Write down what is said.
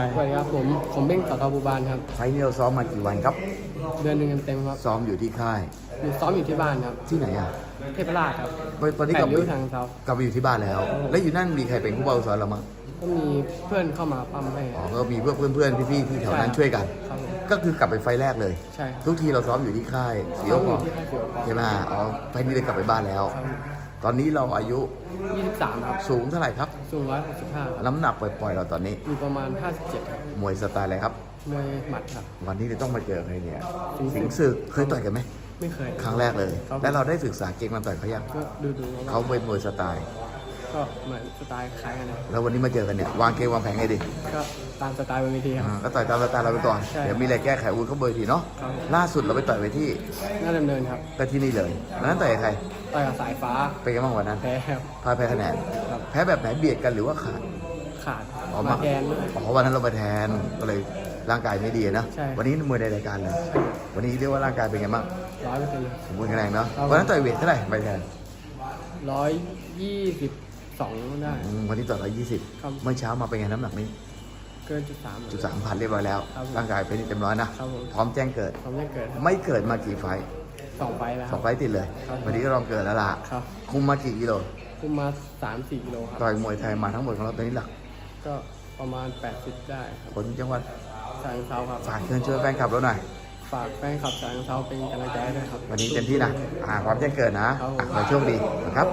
สวัสดีครับผมผมเบ้งต่อตาบูบานครับไฟล์นี้เราซ้อมมากี่วันครับ เดือนหนึ่งเต็มๆครับซ้อมอยู่ที่ค่าย อยู่ซ้อมอยู่ที่บ้านครับ ที่ไหนอะเทพราชครับตอนนี้แปกลัดบริ้วทางเซากลับไปอยู่ที่บ้านแล้ว แล้วอยู่นั่นมีใครเป็นผู้บ่าวสอนเรามั้งก็มีเพื่อนเข้ามาปั้มให้อ๋อก็มีเพื่อนเพื่อนๆพี่ๆที่แถวนั้นช่วยกันครับผมก็คือกลับไปไฟล์แรกเลยใช่ครับทุกทีเราซ้อมอยู่ที่ค่ายเสียวซ้พออมอยู่ที่ค่ายเสียวพอใช่ไหมอ๋อไฟล์นี้เลยกลับไปบ้านแล้วครับ ตอนนี้เราอายุ 23 ครับ สูงเท่าไหร่ครับ สูง165ครับน้ำหนักปล่อยๆเราตอนนี้ อยู่ประมาณ 57ครับมวยสไตล์อะไรครับ มวยหมัดครับ วันนี้เราต้องมาเจอใครเนี่ยสิงห์ศึกสิงห์ศึกเคยต่อยกันไหม ไม่เคย ครั้งแรกเลย ครับ แล้วเราได้ศึกษาเกมมันต่อยเขายังก็ดูดูๆแล้วเขาเป็นมวยสไตล์ ก็เหมือนสไตล์คล้ายกันนะแล้ววันนี้มาเจอกันเนี่ยวางเกมวางแผนไงดีก็ตามสไตล์บนเวทีครับ อ่าก็ต่อยตามสไตล์เราไปก่อน ใช่เดี๋ยวมีอะไรแก้ไขวุ้นเขาเบอร์ทีเนาะครับ ล่าสุดเราไปต่อยไปที่น่าดำเนินครับก็ที่นี่เลยวันนั้นต่อยกับใครต่อยกับสายฟ้าเป็นกันบ้างวันนั้นแพ้ครับพาแพ้คะแนนครับแพ้แบบไหนเบียดกันหรือว่าขาดขาดอ๋อมาแทนด้วยอ๋อวันนั้นเรามาแทนก็เลยร่างกายไม่ดีนะใช่ วันนี้มวยในรายการเลยวันนี้เรียกว่าร่างกายเป็นไงบ้างร้อยเปอร์เซ็นต์เลยสมบูรณ์แข็งแรงเนาะครับ วันนั้นต่อยเวทเท่าไหร่ไปแทนร้อยยี่สิบ สองได้ อืมวันนี้ต่อยร้อยยี่สิบครับเมื่อเช้ามาเป็นไงน้ำหนักนี้เกินจุดสาม จุดสามพันเรียบร้อยแล้ว ครับผมร่างกายเป็นเต็มร้อยนะครับผม พร้อมแจ้งเกิดผมไม่เกิดครับไม่เกิดมากี่ไฟท์สองไฟล์แล้วสองไฟท์ติดเลย ครับ วันนี้ก็ลองเกิดแล้วล่ะ ครับคุมมากี่กิโลคุมมาสามสี่กิโลครับ ต่อยมวยไทยมาทั้งหมดของเราตอนนี้หลักก็ประมาณแปดสิบได้ครับคนจังหวัดสายเท้าครับ ฝากเชิญช่วยแฟนคลับเราหน่อย ฝากแฟนคลับสายเท้าเป็นกำลังใจให้ด้วยครับ วันนี้เต็มที่นะอ่าความแจ้งเกิดนะครับผมอะขอโชคดีนะครับ